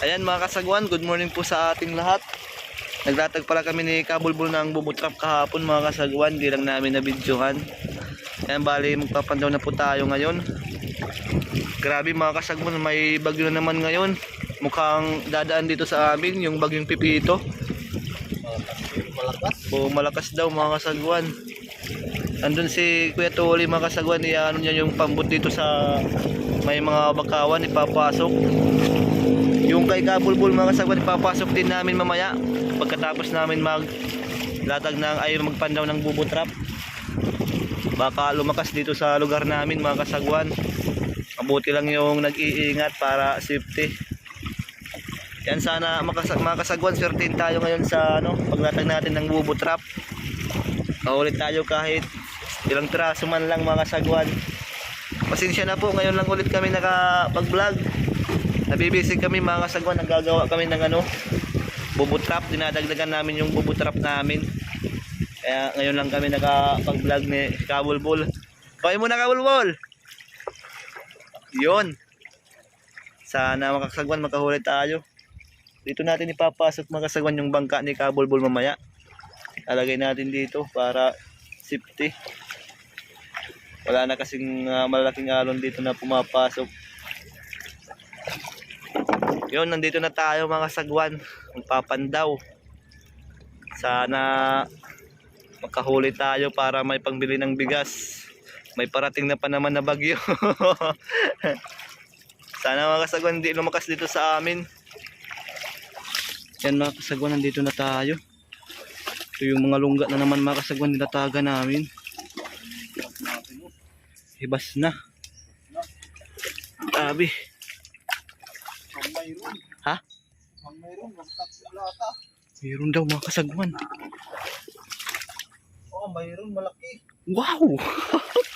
Ayan mga kasagwan, good morning po sa ating lahat. Naglatag pala kami ni Kabulbul ng bubutrap kahapon mga kasagwan, di lang namin nabidyohan. Ayan bali, magpapandaw na po tayo ngayon. Grabe mga kasagwan, may bagyo na naman ngayon. Mukhang dadaan dito sa amin, yung bagyong pipito. Malakas. O malakas daw mga kasagwan. Andun si Kuya Tuli mga kasagwan, ano niya yung pambut dito sa may mga bakawan, ipapasok. Yung kay Kabulbul mga kasagwan, ipapasok din namin mamaya. Pagkatapos namin mag latag ng ay magpandaw ng bubutrap. Baka lumakas dito sa lugar namin mga kasagwan. Mabuti lang yung nag-iingat para safety. Yan sana makasag mga kasagwan, swertein tayo ngayon sa ano, paglatag natin ng bubutrap. Kaulit tayo kahit ilang traso man lang mga kasagwan. Pasensya na po, ngayon lang ulit kami nakapag-vlog. Nabibisi kami mga kasagwan, nagagawa kami ng ano, bubutrap. Dinadagdagan namin yung bubutrap namin. Kaya ngayon lang kami nakapag-vlog ni Kabulbul. Kaya mo na Kabulbul! Yun. Sana makasagwan, makahuli tayo. Dito natin ipapasok mga kasagwan yung bangka ni Kabulbul mamaya. Lalagay natin dito para safety. Wala na kasing ah, malaking alon dito na pumapasok. Yun, nandito na tayo mga sagwan. Magpapandaw. Sana makahuli tayo para may pangbili ng bigas. May parating na pa naman na bagyo. Sana mga kasagwan hindi lumakas dito sa amin. Yan mga kasagwan, nandito na tayo. Ito yung mga lungga na naman mga kasagwan nilataga namin. Hibas na. Grabe. Mayroon. Ha? Ang mayroon. Bagsak lata. Mayroon daw mga kasagwan. Oo, mayroon. Malaki. Wow!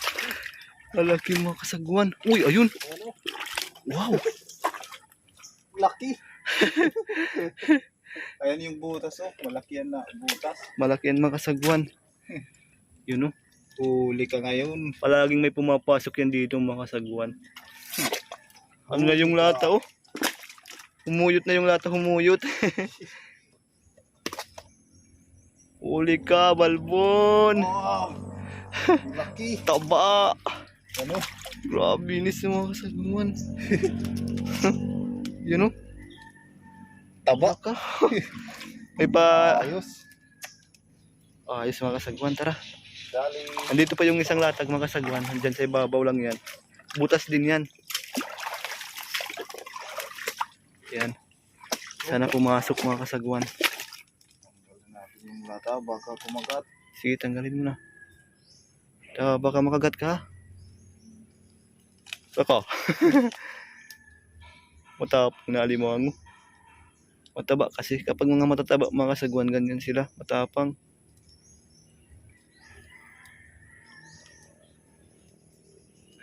Lalaki mga kasagwan. Uy, ayun. Ano? Wow! Laki. Ayan yung butas oh. Malaki yan na butas. Malaki yan mga kasagwan. Yun oh. Huli ka ngayon. Palaging may pumapasok yan dito mga kasagwan. Ano na yung lata oh? Humuyot na yung lata, humuyot. Uli ka, balbon. Wow. Laki. Taba. Ano? Grabe inis yung mga kasagwan. Yun oh. Taba. Ka. May pa... Ayos. Ayos mga kasagwan, tara. Dali. Andito pa yung isang latag mga kasagwan. Andyan sa ibabaw lang yan. Butas din yan. Yan. Sana pumasok mga kasagwan. Tanggalin natin yung lata. Baka kumagat. Sige, tanggalin mo na. Ah, baka makagat ka. Baka. Matapang na alimango. Mataba kasi kapag mga matataba mga kasagwan ganyan sila. Matapang.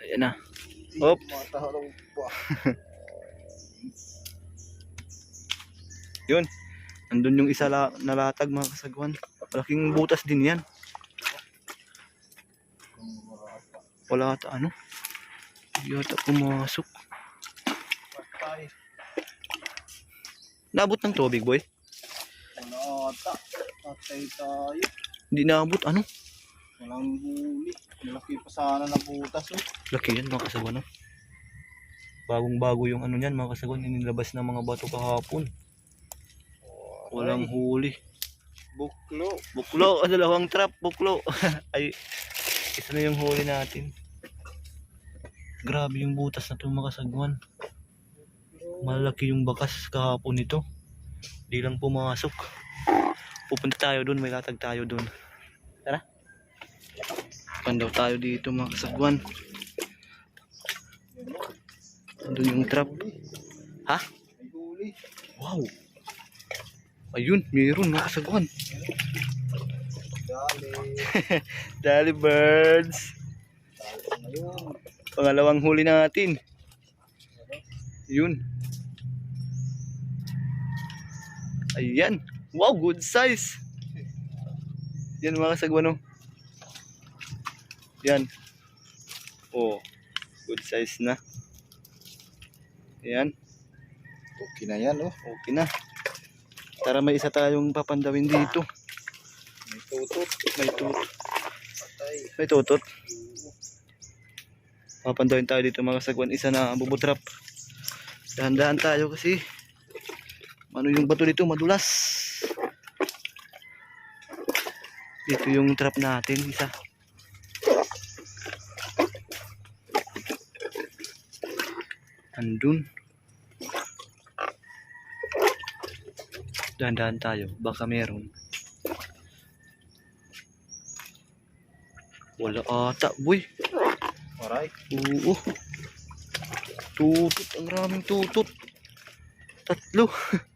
Ayan na. Oops. Mataharaw pa. Yun. Andun yung isa la, nalatag mga kasagwan. Malaking butas din yan. Wala ata ano. Hindi ata pumasok. Nabot ng tubig boy. Wala ata. Patay tayo. Hindi nabot ano. Walang huli. Malaki pa sana na butas oh. Laki yan mga kasagwan. No? Bagong bago yung ano yan mga kasagwan. Inilabas ng mga bato kahapon. Walang huli. Buklo. Buklo. Dalawang trap. Buklo. Ay. Isa na yung huli natin. Grabe yung butas na ito mga kasagwan. Malaki yung bakas kahapon nito. Di lang pumasok. Pupunta tayo dun, may latag tayo dun. Tara. Pandaw tayo dito mga kasagwan. Andun yung trap. Ha? Wow. Ayun, mayroon mga kasagwan. Dali. Dali birds. Pangalawang huli natin. Yun. Ayan. Wow, good size. Yan mga kasagwan oh. Yan. Oh, good size na. Ayan. Okay na yan, oh. Okay na. Tara may isa tayong papandawin dito. May tutot. May tutot. May tutot. Papandawin tayo dito mga sagwan. Isa na bubutrap. Dahan-dahan tayo kasi ano yung bato dito madulas. Dito yung trap natin isa. Andun. Dahan-dahan tayo. Baka meron. Wala ata, boy. Aray. Oo. Tutot. Ang raming tutot. Tatlo.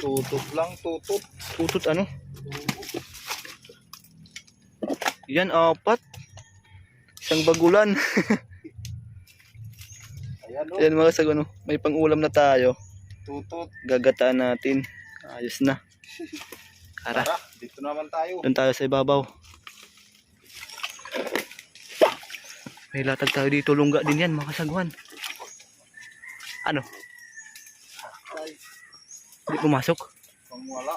Tutot lang, tutot. Tutot ano? Yan, apat. Isang bagulan. Ayan, oh. Yan mga sagano. May pang-ulam na tayo. Tutot. Gagataan natin. Ayos na. Tara. Tara, dito naman tayo. Doon tayo sa ibabaw. May latag tayo dito. Lungga din yan mga sagwan. Ano? Hindi pumasok? wala.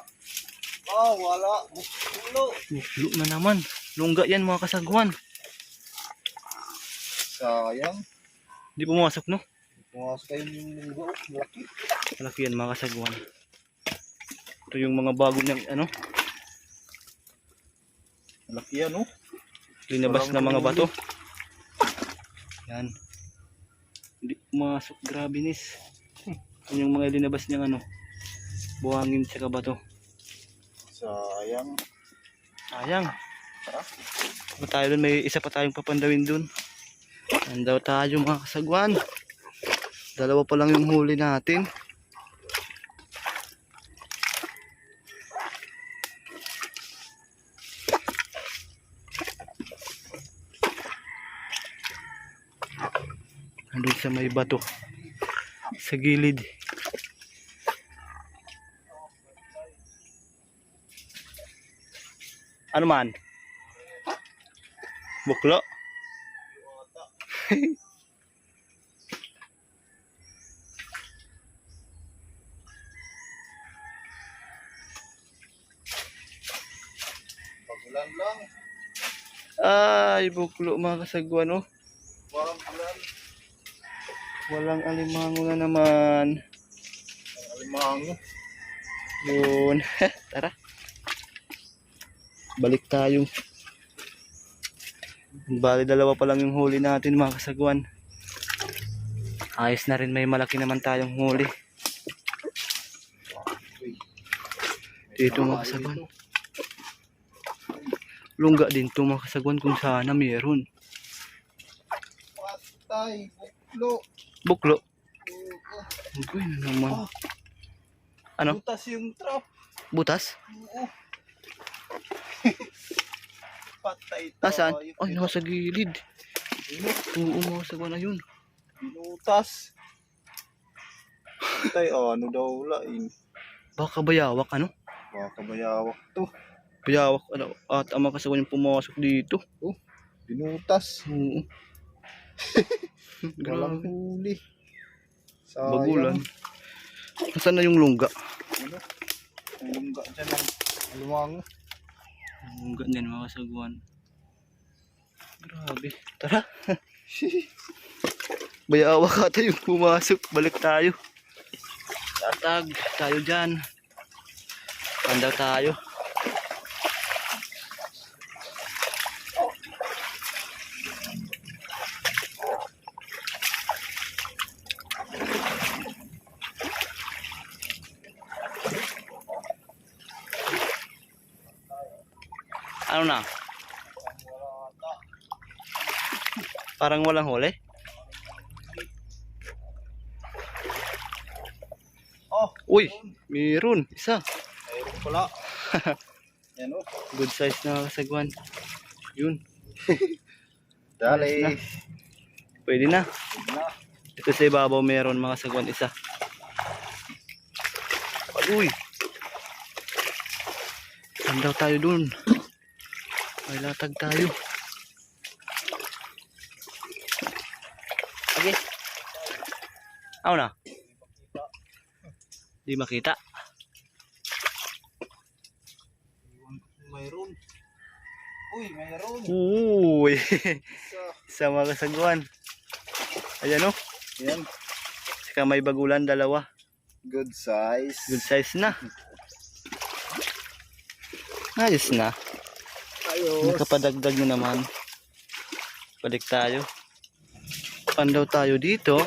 Ah, wala. Bukulo. Buklo na naman. Lungga yan mga kasagwan. Sayang. Hindi pumasok no? Pumasok kayo ng linggo. Laki. Malaki yan mga kasagwan. Ito yung mga bago niyang ano, Laki yan, oh. linabas na mga bato. Yan. Hindi pumasok. Grabe nis. Yan yung mga linabas niyang ano, buhangin sa bato. Sayang. Sayang. Tara. Pa tayo dun, may isa pa tayong papandawin dun. Yan daw tayo mga kasagwan. Dalawa pa lang yung huli natin. Andun sa may bato. Sa gilid. Ano man? Buklo? Pagulan lang. Ay, buklo mga kasagwan oh. Walang ulan. Walang alimango na naman. Ang alimango. Yun. Tara. Balik tayo. Bali dalawa pa lang yung huli natin mga kasagwan. Ayos na rin may malaki naman tayong huli. Dito mga kasagwan. Lungga din to mga kasagwan kung sana mayroon. Patay. Buklo. Buklo. Uy na naman. Ano? Butas yung trap. Butas? Oo. Patay tayo. Nasaan? Ay, nasa gilid. Ano? Oo, mga kasagwan na yun. Binutas. Patay. Oh, ano daw lain. Baka bayawak ano? Baka bayawak to. Bayawak ano, at ang mga kasagwan yung pumasok dito. Binutas. Oo. Walang huli. Sayang. Bagulan. Nasaan na yung lungga? Ano? Ang lungga dyan ang alimango. Lungga niyan mga kasagwan. Grabe. Tara. Bayawak ata yung pumasok. Balik tayo. Tatag. Tayo dyan. Panda tayo. Ano na? Parang walang huli? Oh, Uy, meron. Isa. mayroon pala. Yan oh. Good size na kasagwan. Yun. Dali. Pwede na. Na. Ito sa ibabaw meron mga sagwan isa. Uy. Saan daw tayo dun? May latag tayo. Ako na. Di makita. Mayroon. Uy, mayroon. Uy. Sa mga kasagwan. Ayan o. Yan. Saka may bagulan dalawa. Good size. Good size na. Ayos na. Ayos. Nakapadagdag na naman. Balik tayo. Pan daw tayo dito.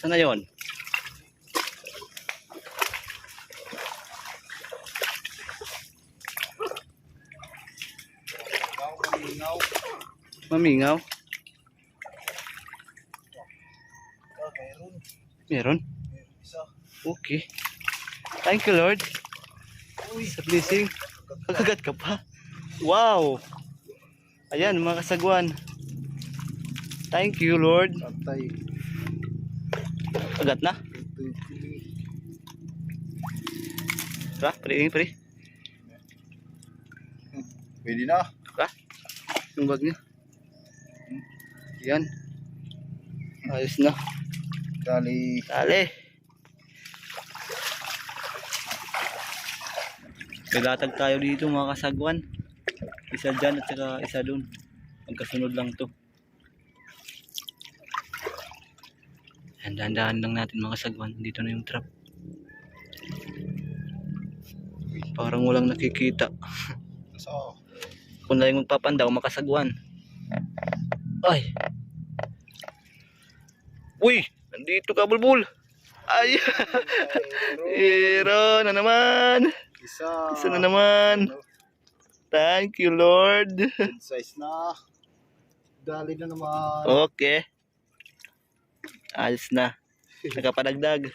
Sana yon? Ikaw, kalinaw. Mamingaw. Meron? Isa. Okay. Thank you Lord. Sa blessing. Kakagat ka pa. Wow. Ayan mga kasagwan. Thank you Lord. patay. Kagat na. Tara, pre, pre. Pwede na. Tara. Yung bag niya. Yan. Ayos na. Dali. Tali. May latag tayo dito mga kasagwan. Isa dyan at saka isa dun. Magkasunod lang to. Yan, dahan-dahan lang natin mga kasagwan. Dito na yung trap. Parang walang nakikita. So, Kung na yung magpapandaw, makasagwan. Ay! Uy! Nandito ka, bulbul! Ay! Hero na naman! Isa. Isa na naman! Thank you, Lord! Good size na. Dali na naman. Okay. Ayos na. Nakapadagdag.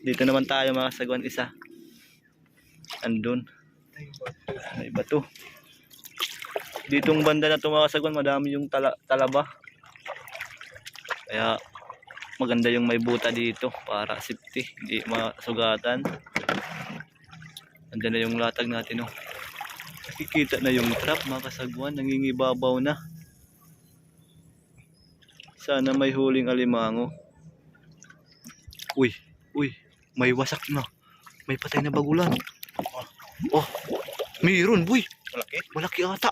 Dito naman tayo mga sagwan isa. Andun. May bato. Ditong banda na ito mga sagwan, madami yung tala, talaba. Kaya maganda yung may buta dito para safety, hindi masugatan. Andyan na yung latag natin oh. Nakikita na yung trap mga kasagwan, nangingibabaw na. Sana may huling alimango. Uy, uy, may wasak na. May patay na bagulan. Oh, mayroon, boy. Malaki. Malaki ata.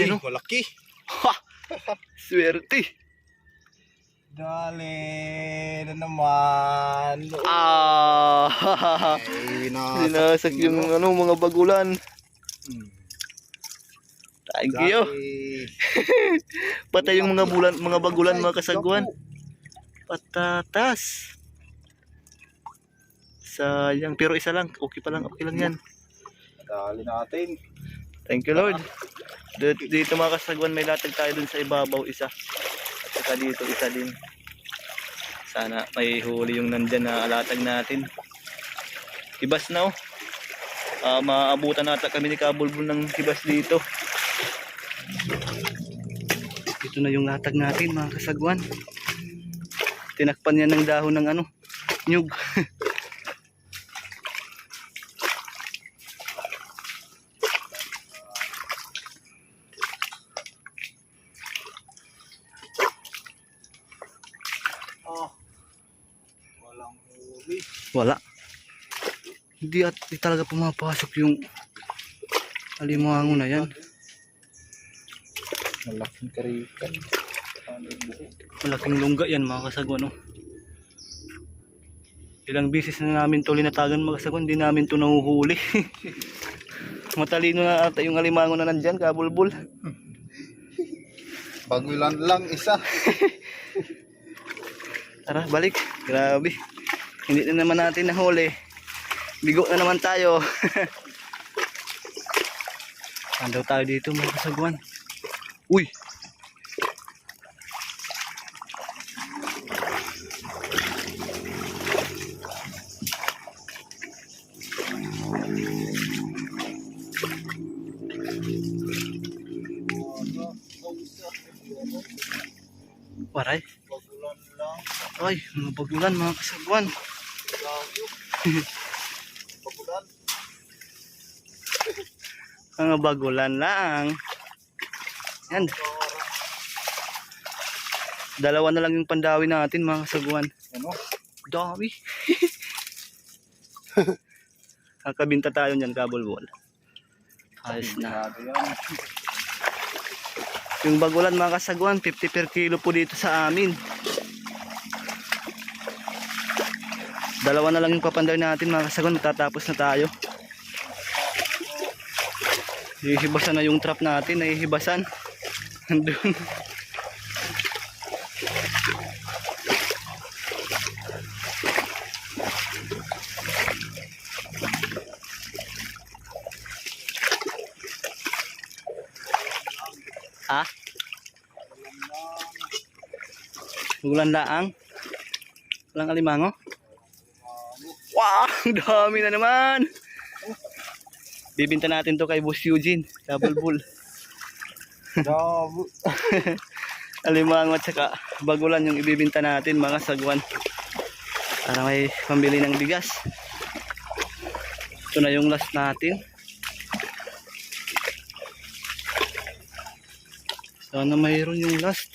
Eh, Ano? malaki. Ha! Swerte. Dali na naman. Ah! Ay, na. Sinasak yung ano, mga bagulan. Hmm. Thank you. Patay yung mga bulan, mga bagulan, mga kasagwan. Patatas. Sayang, pero isa lang. Okay pa lang, okay lang yan. Dali natin. Thank you Lord. Dito, dito mga kasagwan may latag tayo dun sa ibabaw isa. At saka dito isa din. Sana may huli yung nandyan na alatag natin. Hibas na oh. Ah, maabutan nata kami ni Kabulbul ng hibas dito. Ito na yung latag natin mga kasagwan. Tinakpan yan ng dahon ng ano, nyug. Huli. Wala. Hindi at di talaga pumapasok yung alimango na yan. Malaking karikan. Malaking lungga yan mga kasagwan. No? Ilang bisis na namin to linatagan mga kasagwan, hindi namin to nahuhuli. Matalino na ata yung alimango na nandyan, kabulbul. Bagulan lang isa. Tara, balik. Grabe. Hindi na naman natin nahuli. Bigo na naman tayo. Andaw tayo dito mga kasagwan. Uy! Waray. Bagulan lang. Ay, mga bagulan mga kasagwan. Bagulan. Mga bagulan lang. Yan. Dalawa na lang yung pandawi natin mga kasagwan. Ano? Dami. Kakabinta tayo niyan, kabulbol. Ayos na. Yung bagulan mga kasagwan, 50 per kilo po dito sa amin. Dalawa na lang yung papandaw natin mga kasagwan, matatapos na tayo. Hihibasan na yung trap natin, nahihibasan. Andun. Ha? Ulan laang. Walang alimango. Wow! Dami na naman! Bibinta natin to kay Boss Eugene. Double bull. Grabe. alimango at saka bagulan yung ibibinta natin mga sagwan. Para may pambili ng bigas. Ito na yung last natin. Sana mayroon yung last.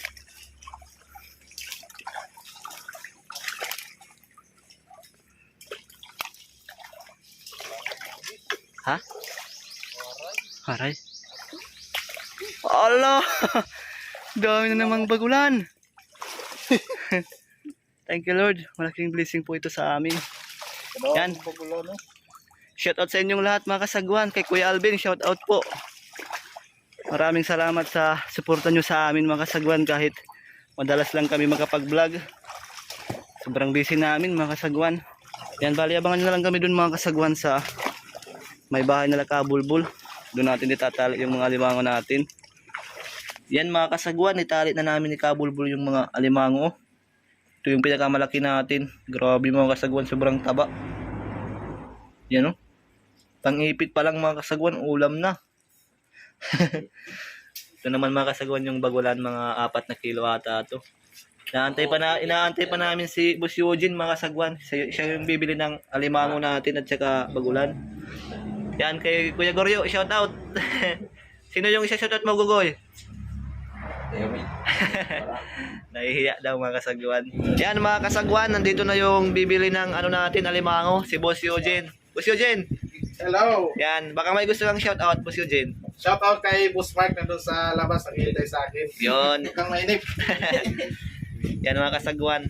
Ha? Haray. Allah! Dami na namang bagulan. Thank you Lord. Malaking blessing po ito sa amin. Yan. Pagulo, no? Shoutout sa inyong lahat mga kasagwan. Kay Kuya Alvin, shoutout po. Maraming salamat sa suporta nyo sa amin mga kasagwan kahit madalas lang kami makapag-vlog. Sobrang busy namin mga kasagwan. Yan, bali abangan nyo na lang kami dun mga kasagwan sa may bahay nila kabulbul. Doon natin itatali yung mga alimango natin. Yan mga kasagwan, itali na namin ni kabulbul yung mga alimango. Ito yung pinakamalaki natin. Grabe mga kasagwan, sobrang taba. Yan o. Pangipit pa lang mga kasagwan, ulam na. Ito naman mga kasagwan yung bagulan, mga apat na kilo ata ito. Inaantay pa, na, inaantay pa namin si Boss Eugene mga kasagwan. Siya, yung bibili ng alimango natin at saka bagulan. Yan kay Kuya Goryo, shout out. Sino yung isa shout out mo Gugoy? Nahihiya daw mga kasagwan. Yan mga kasagwan, nandito na yung bibili ng ano natin, alimango, si Boss Eugene. Boss Eugene, Hello! yan, baka may gusto lang shout out, Boss Eugene. Shout out kay Boss Mark na doon sa labas naghihintay sa akin. Yon. Huwag kang mainip. Yan mga kasagwan,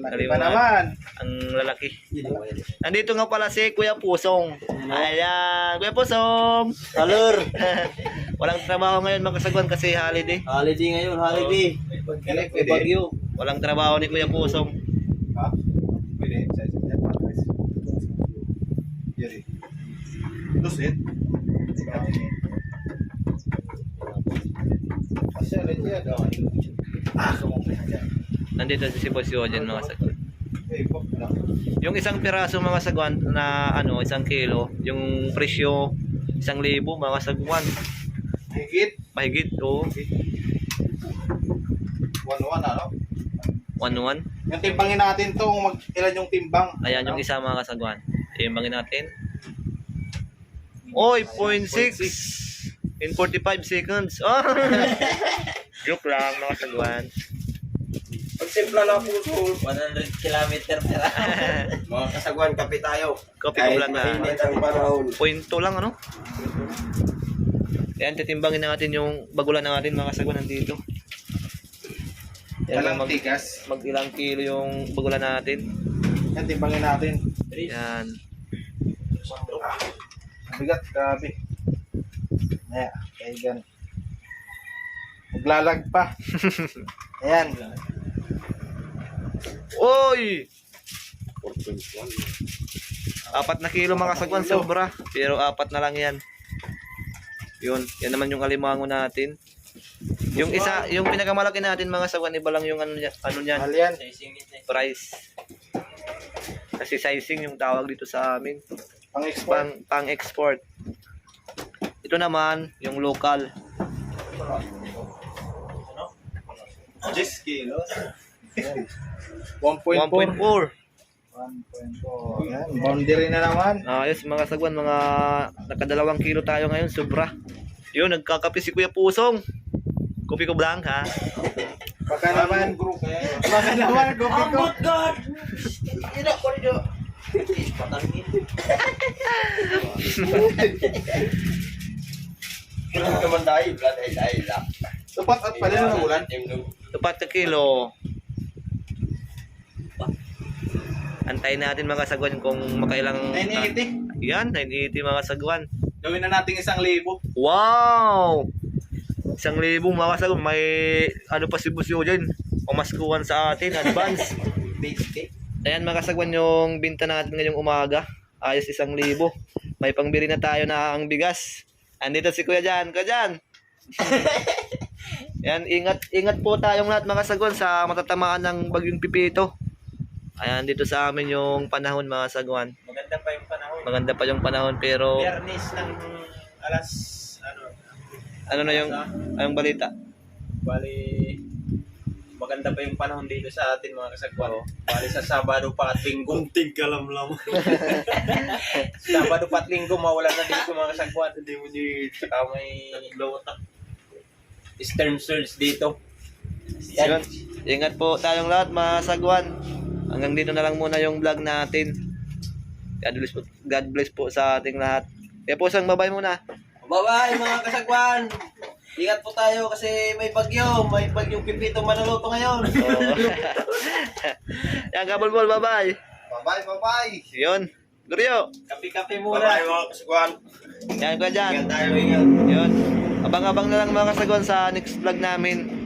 Laki pa naman. ang lalaki. Nandito nga pala si Kuya Pusong. Ayan, Kuya Pusong. Talor! Walang trabaho ngayon mga kasagwan kasi holiday. Holiday ngayon, holiday. Pwede, May bagyo. Walang trabaho ni Kuya Pusong. Ha? Pwede. Sa isa. Yun eh. Lusit. Oh. Ah. Nandito si Boss Eugene mga. Eh, lang. Yung isang piraso mga kasagwan na ano, isang kilo, yung presyo isang libo mga kasagwan. Higit. Mahigit, oo. One-one, ano? 1-1. Yung timbangin natin to, kung mag ilan yung timbang. Ayan yung isa mga kasagwan. Timbangin natin. Oy, 0.6 in 45 seconds. Oh. Joke lang mga kasagwan. Pag simpla lang puso. 100 kilometer per Mga kasagwan, kape tayo. Copy ko lang na. ang panahon. Point two lang ano. Ayan, titimbangin natin yung bagulan natin mga kasagwan nandito. Yan lang Walang mag, tigas. mag ilang kilo yung bagulan natin. Yan, timbangin natin. Yan. Ang bigat, grabe. Ayan, kaigan. Maglalag pa. Ayan. Oy! Apat na kilo mga kasagwan, sobra. Pero apat na lang yan. Yun, yan naman yung alimango natin. Yung isa, yung pinakamalaki natin mga sagwan, iba lang yung ano, niya- ano niyan, Mahal yan. price. Kasi sizing yung tawag dito sa amin. Pang-export. Pang, pang export. Ito naman, yung local. 10 kilos. 1.4. 1.4. 1.4. Ayan, boundary na naman. Ayos mga sagwan, mga nakadalawang kilo tayo ngayon, sobra. Yun, nagkakape si Kuya Pusong. Kopi ko blanca. Baka naman, group eh. baka naman, kopi ko. God! Ina ko rin. Kailan naman ay dahil lang. Tupat at pala ng ulan. Tupat na kilo. Antayin natin mga kasagwan kung makailang... 980. Yan, 980 mga kasagwan. Gawin na natin isang libo. Wow! Isang libo mga kasagwan. May ano pa si Busyo dyan. Pamaskuhan sa atin, advance. Ayan mga kasagwan yung binta natin ngayong umaga. Ayos isang libo. May pangbili na tayo na ang bigas. Andito si Kuya Jan. Kuya Jan! Yan, ingat ingat po tayong lahat mga kasagwan sa matatamaan ng bagyong pipito. Ayan, dito sa amin yung panahon mga sagwan. Maganda pa yung panahon. Maganda pa yung panahon pero Biyernes ng alas, ano, ano na yung anong balita? bali, maganda pa yung panahon dito sa atin mga kasagwan. Bali sa Sabado pa at Linggo. Kunting kalamlam. Sabado pa at Linggo, mawala na dito mga kasagwan. Hindi mo di, saka may low attack. Stern surge dito. Yun. Ingat po tayong lahat mga sagwan. Hanggang dito na lang muna yung vlog natin. God bless po, God bless po sa ating lahat. Kaya po sang babay muna. Bye-bye mga kasagwan! Ingat po tayo kasi may bagyo. May bagyong pipito manuluto ngayon. Oh. Yan, kabulbol, bye-bye. Bye-bye, bye-bye. Yun. Guryo. Kapi-kapi muna. mga kasagwan. Yan, kuya dyan. Ingat tayo, ingat. Yun. Abang-abang na lang mga kasagwan sa next vlog namin.